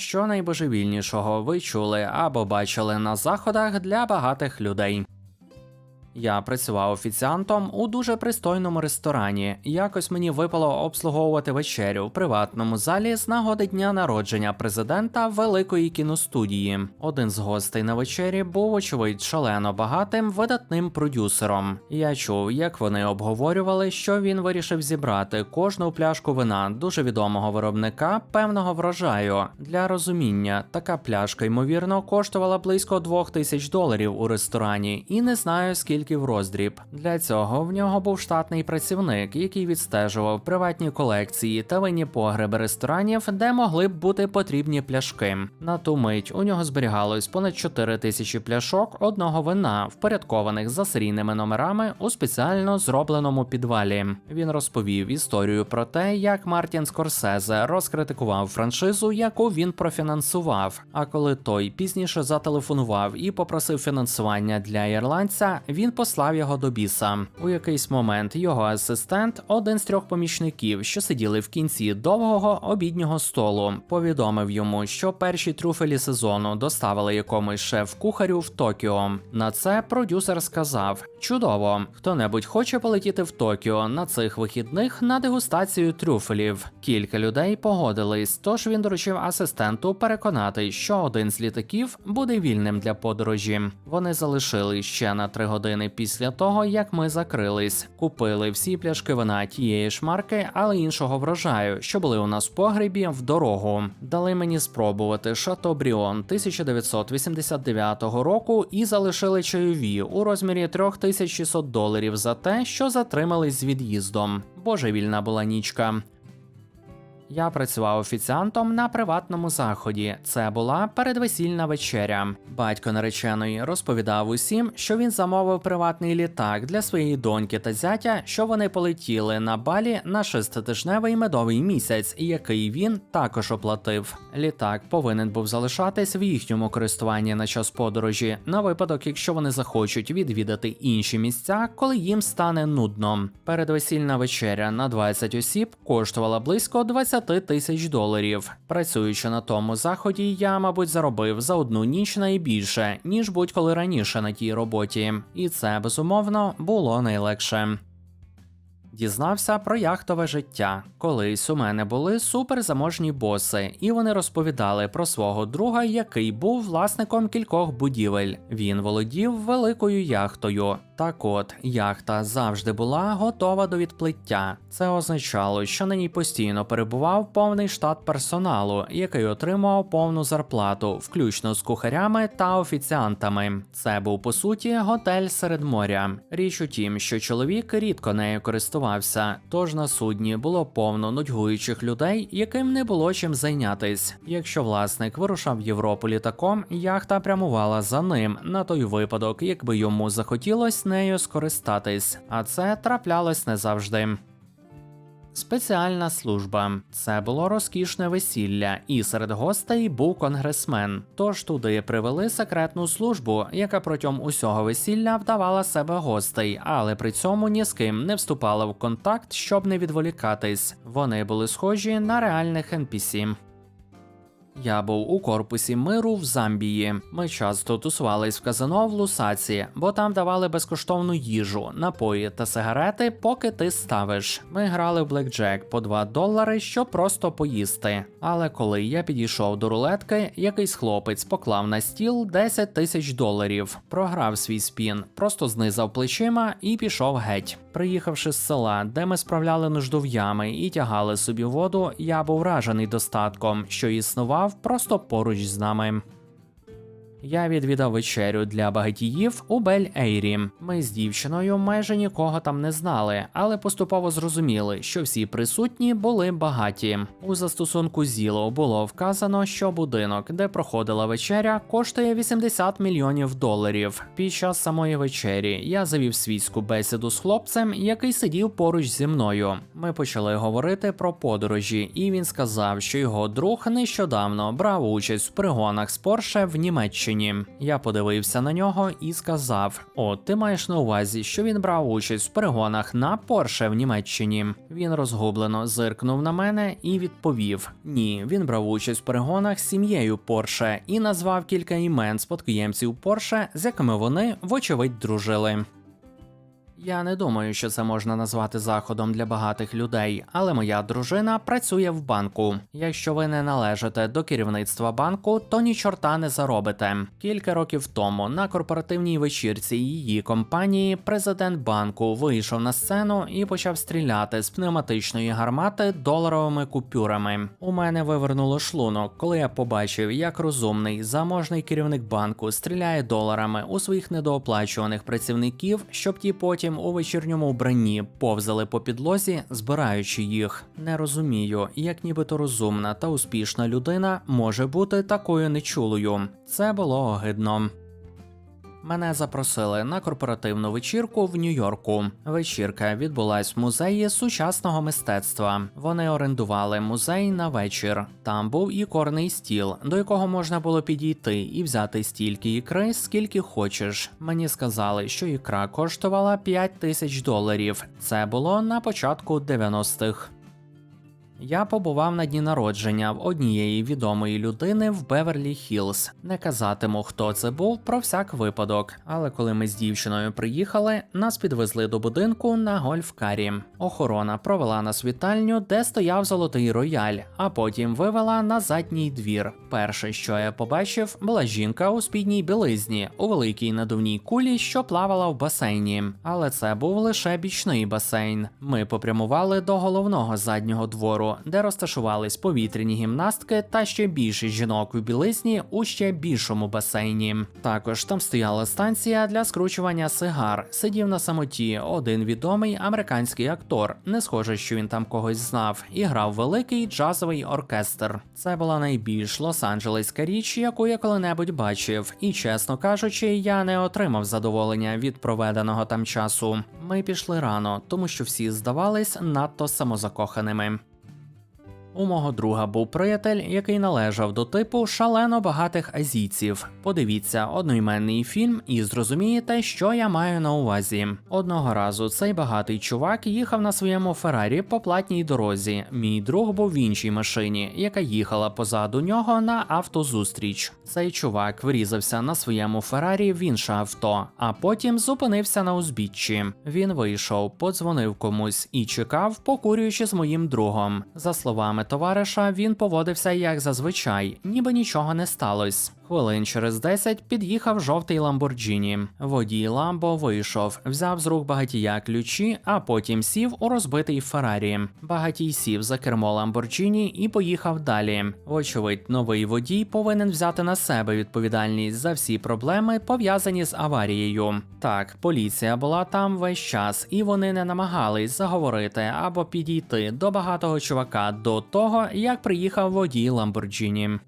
Що найбожевільнішого ви чули або бачили на заходах для багатих людей? Я працював офіціантом у дуже пристойному ресторані. Якось мені випало обслуговувати вечерю в приватному залі з нагоди дня народження президента великої кіностудії. Один з гостей на вечері був, очевидь, шалено багатим видатним продюсером. Я чув, як вони обговорювали, що він вирішив зібрати кожну пляшку вина дуже відомого виробника певного врожаю. Для розуміння, така пляшка ймовірно коштувала близько двох тисяч доларів у ресторані, і не знаю скільки в роздріб. Для цього в нього був штатний працівник, який відстежував приватні колекції та винні погреби ресторанів, де могли б бути потрібні пляшки. На ту мить у нього зберігалось понад 4 тисячі пляшок одного вина, впорядкованих за серійними номерами у спеціально зробленому підвалі. Він розповів історію про те, як Мартін Скорсезе розкритикував франшизу, яку він профінансував. А коли той пізніше зателефонував і попросив фінансування для ірландця, він послав його до біса. У якийсь момент його асистент, один з трьох помічників, що сиділи в кінці довгого обіднього столу, повідомив йому, що перші трюфелі сезону доставили якомусь шеф-кухарю в Токіо. На це продюсер сказав: Чудово, хто-небудь хоче полетіти в Токіо на цих вихідних на дегустацію трюфелів. Кілька людей погодились, тож він доручив асистенту переконати, що один з літаків буде вільним для подорожі. Вони залишили ще на три години після того, як ми закрились. Купили всі пляшки вина тієї ж марки, але іншого врожаю, що були у нас в погребі в дорогу. Дали мені спробувати Шато Бріон 1989 року і залишили чайові у розмірі 3600 доларів за те, що затримались з від'їздом. Божевільна була нічка. Я працював офіціантом на приватному заході. Це була передвесільна вечеря. Батько нареченої розповідав усім, що він замовив приватний літак для своєї доньки та зятя, що вони полетіли на балі на шеститижневий медовий місяць, який він також оплатив. Літак повинен був залишатись в їхньому користуванні на час подорожі, на випадок, якщо вони захочуть відвідати інші місця, коли їм стане нудно. Передвесільна вечеря на 20 осіб коштувала близько 20 тисяч доларів. Працюючи на тому заході, я, мабуть, заробив за одну ніч найбільше, ніж будь-коли раніше на тій роботі, і це безумовно було найлегше. Дізнався про яхтове життя. Колись у мене були суперзаможні боси, і вони розповідали про свого друга, який був власником кількох будівель. Він володів великою яхтою. Так от, яхта завжди була готова до відплиття. Це означало, що на ній постійно перебував повний штат персоналу, який отримував повну зарплату, включно з кухарями та офіціантами. Це був по суті готель серед моря. Річ у тім, що чоловік рідко нею користувався, тож на судні було повно нудьгуючих людей, яким не було чим зайнятись. Якщо власник вирушав в Європу літаком, яхта прямувала за ним на той випадок, якби йому захотілось нею скористатись, а це траплялось не завжди. Спеціальна служба це було розкішне весілля, і серед гостей був конгресмен. Тож туди привели секретну службу, яка протягом усього весілля вдавала себе гостей, але при цьому ні з ким не вступала в контакт, щоб не відволікатись. Вони були схожі на реальних NPC. Я був у корпусі миру в Замбії. Ми часто тусувались в казино в Лусаці, бо там давали безкоштовну їжу, напої та сигарети, поки ти ставиш. Ми грали в блекджек по 2 долари, щоб просто поїсти. Але коли я підійшов до рулетки, якийсь хлопець поклав на стіл 10 тисяч доларів, програв свій спін, просто знизав плечима і пішов геть. Приїхавши з села, де ми справляли нужду в ями і тягали собі воду, я був вражений достатком, що існував просто поруч з нами. Я відвідав вечерю для багатіїв у Бель Ейрі. Ми з дівчиною майже нікого там не знали, але поступово зрозуміли, що всі присутні були багаті. У застосунку Zillow було вказано, що будинок, де проходила вечеря, коштує 80 мільйонів доларів. Під час самої вечері я завів свійську бесіду з хлопцем, який сидів поруч зі мною. Ми почали говорити про подорожі, і він сказав, що його друг нещодавно брав участь в пригонах з Порше в Німеччині. Німеччині. Я подивився на нього і сказав: О, ти маєш на увазі, що він брав участь в перегонах на Порше в Німеччині. Він розгублено зиркнув на мене і відповів: Ні, він брав участь в перегонах з сім'єю Порше і назвав кілька імен спадкоємців Порше, з якими вони, вочевидь, дружили. Я не думаю, що це можна назвати заходом для багатих людей, але моя дружина працює в банку. Якщо ви не належите до керівництва банку, то ні чорта не заробите. Кілька років тому на корпоративній вечірці її компанії президент банку вийшов на сцену і почав стріляти з пневматичної гармати доларовими купюрами. У мене вивернуло шлунок, коли я побачив, як розумний заможний керівник банку стріляє доларами у своїх недооплачуваних працівників, щоб ті потім у вечірньому вбранні повзали по підлозі, збираючи їх. Не розумію, як нібито розумна та успішна людина може бути такою нечулою. Це було огидно. Мене запросили на корпоративну вечірку в Нью-Йорку. Вечірка відбулась в музеї сучасного мистецтва. Вони орендували музей на вечір. Там був ікорний стіл, до якого можна було підійти і взяти стільки ікри, скільки хочеш. Мені сказали, що ікра коштувала 5 тисяч доларів. Це було на початку 90-х. Я побував на дні народження в однієї відомої людини в Беверлі Хіллз. Не казатиму, хто це був про всяк випадок. Але коли ми з дівчиною приїхали, нас підвезли до будинку на гольфкарі. Охорона провела нас вітальню, де стояв золотий рояль, а потім вивела на задній двір. Перше, що я побачив, була жінка у спідній білизні у великій надувній кулі, що плавала в басейні. Але це був лише бічний басейн. Ми попрямували до головного заднього двору де розташувались повітряні гімнастки та ще більше жінок у білизні у ще більшому басейні. Також там стояла станція для скручування сигар. Сидів на самоті один відомий американський актор. Не схоже, що він там когось знав, і грав великий джазовий оркестр. Це була найбільш лос-анджелеська річ, яку я коли-небудь бачив, і чесно кажучи, я не отримав задоволення від проведеного там часу. Ми пішли рано, тому що всі здавались надто самозакоханими. У мого друга був приятель, який належав до типу шалено багатих азійців. Подивіться одноіменний фільм і зрозумієте, що я маю на увазі. Одного разу цей багатий чувак їхав на своєму Феррарі по платній дорозі. Мій друг був в іншій машині, яка їхала позаду нього на автозустріч. Цей чувак врізався на своєму Феррарі в інше авто, а потім зупинився на узбіччі. Він вийшов, подзвонив комусь і чекав, покурюючи з моїм другом. За словами товариша, він поводився як зазвичай, ніби нічого не сталося. Хвилин через 10 під'їхав жовтий Ламборджіні. Водій Ламбо вийшов, взяв з рук багатія ключі, а потім сів у розбитий Феррарі. Багатій сів за кермо Ламборджіні і поїхав далі. Вочевидь, новий водій повинен взяти на себе відповідальність за всі проблеми, пов'язані з аварією. Так, поліція була там весь час, і вони не намагались заговорити або підійти до багатого чувака до того, як приїхав водій Ламборджіні.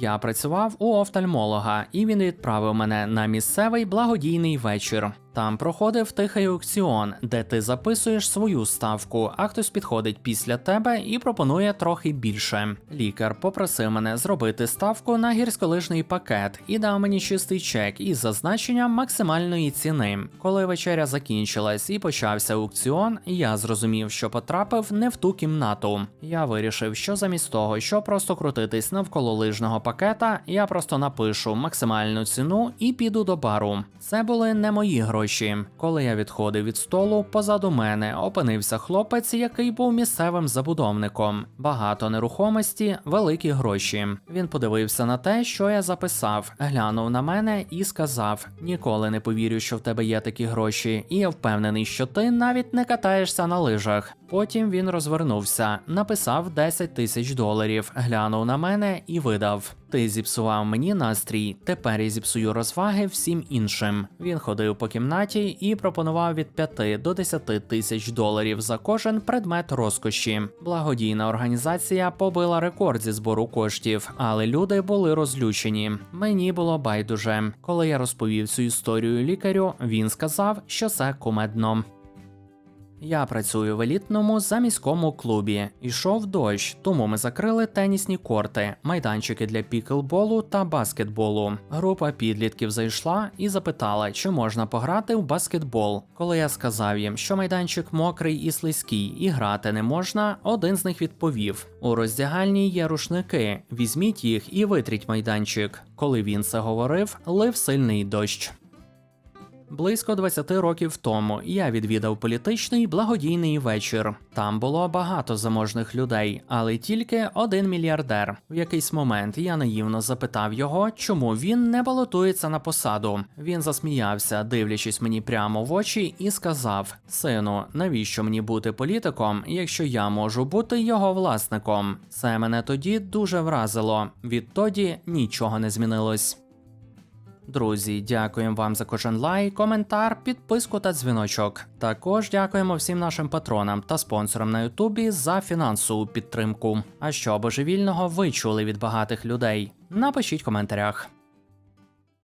Я працював у офтальмолога, і він відправив мене на місцевий благодійний вечір. Там проходив тихий аукціон, де ти записуєш свою ставку, а хтось підходить після тебе і пропонує трохи більше. Лікар попросив мене зробити ставку на гірськолижний пакет і дав мені чистий чек із зазначенням максимальної ціни. Коли вечеря закінчилась і почався аукціон, я зрозумів, що потрапив не в ту кімнату. Я вирішив, що замість того, щоб просто крутитись навколо лижного пакета, я просто напишу максимальну ціну і піду до бару. Це були не мої гроші гроші. Коли я відходив від столу, позаду мене опинився хлопець, який був місцевим забудовником. Багато нерухомості, великі гроші. Він подивився на те, що я записав, глянув на мене і сказав: Ніколи не повірю, що в тебе є такі гроші, і я впевнений, що ти навіть не катаєшся на лижах. Потім він розвернувся, написав 10 тисяч доларів, глянув на мене і видав. Ти зіпсував мені настрій, тепер я зіпсую розваги всім іншим. Він ходив по кімнаті і пропонував від 5 до 10 тисяч доларів за кожен предмет розкоші. Благодійна організація побила рекорд зі збору коштів, але люди були розлючені. Мені було байдуже. Коли я розповів цю історію лікарю, він сказав, що це кумедно. Я працюю в елітному заміському клубі. Ішов дощ, тому ми закрили тенісні корти, майданчики для піклболу та баскетболу. Група підлітків зайшла і запитала, чи можна пограти в баскетбол. Коли я сказав їм, що майданчик мокрий і слизький, і грати не можна, один з них відповів: у роздягальні є рушники, візьміть їх і витріть майданчик. Коли він це говорив, лив сильний дощ. Близько 20 років тому я відвідав політичний благодійний вечір. Там було багато заможних людей, але тільки один мільярдер. В якийсь момент я наївно запитав його, чому він не балотується на посаду. Він засміявся, дивлячись мені прямо в очі, і сказав: Сину, навіщо мені бути політиком, якщо я можу бути його власником? Це мене тоді дуже вразило. Відтоді нічого не змінилось. Друзі, дякуємо вам за кожен лайк, коментар, підписку та дзвіночок. Також дякуємо всім нашим патронам та спонсорам на Ютубі за фінансову підтримку. А що божевільного ви чули від багатих людей? Напишіть в коментарях.